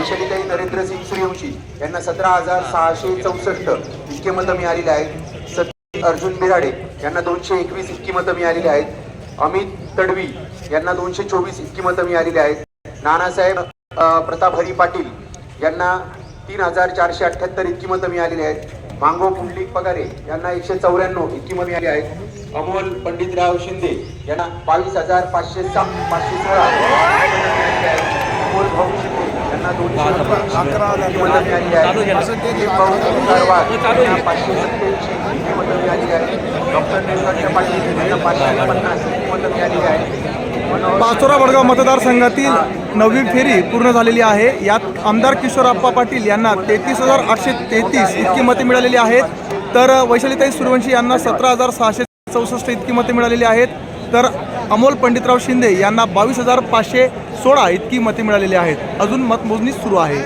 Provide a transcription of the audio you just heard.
वैशालीताई नरेंद्रसिंग सूर्यवंशी यांना सतरा हजार सहाशे चौसष्ट इतके मतं मिळालेले आहेत. सती अर्जुन बिराडे यांना दोनशे एकवीस इतकी मतं मिळालेली आहेत. अमित तडवी यांना दोनशे चोवीस इतकी मतं मिळालेली आहेत. नानासाहेब प्रताप हरी पाटील यांना तीन हजार चारशे अठ्ठ्याहत्तर इतकी मतं मिळालेली आहेत. मांगो पुंडलिक पगारे यांना एकशे चौऱ्याण्णव इतकी मतं मिळाली आहेत. अमोल पंडितराव शिंदे यांना बावीस हजार पाचशे सहा पाचशे सोळा अमोल भाऊ शिंदे अकरा पाचशे मतं डॉक्टर पाटील पाचशे पन्नास मतं मनोहर पाचोरा वडगाव मतदारसंघातील नववी फेरी पूर्ण झालेली आहे. यात आमदार किशोरप्पा पाटील यांना तेहतीस हजार आठशे तेहतीस इतकी मते मिळालेली आहेत. तर वैशालीताई सूर्यवंशी यांना सतरा हजार सहाशे चौसष्ट इतकी मते मिळालेली आहेत. तर अमोल पंडितराव शिंदे यांना बावीस हजार पाचशे सोळा इतकी मते मिळालेली आहेत. अजून मतमोजणी सुरू आहे.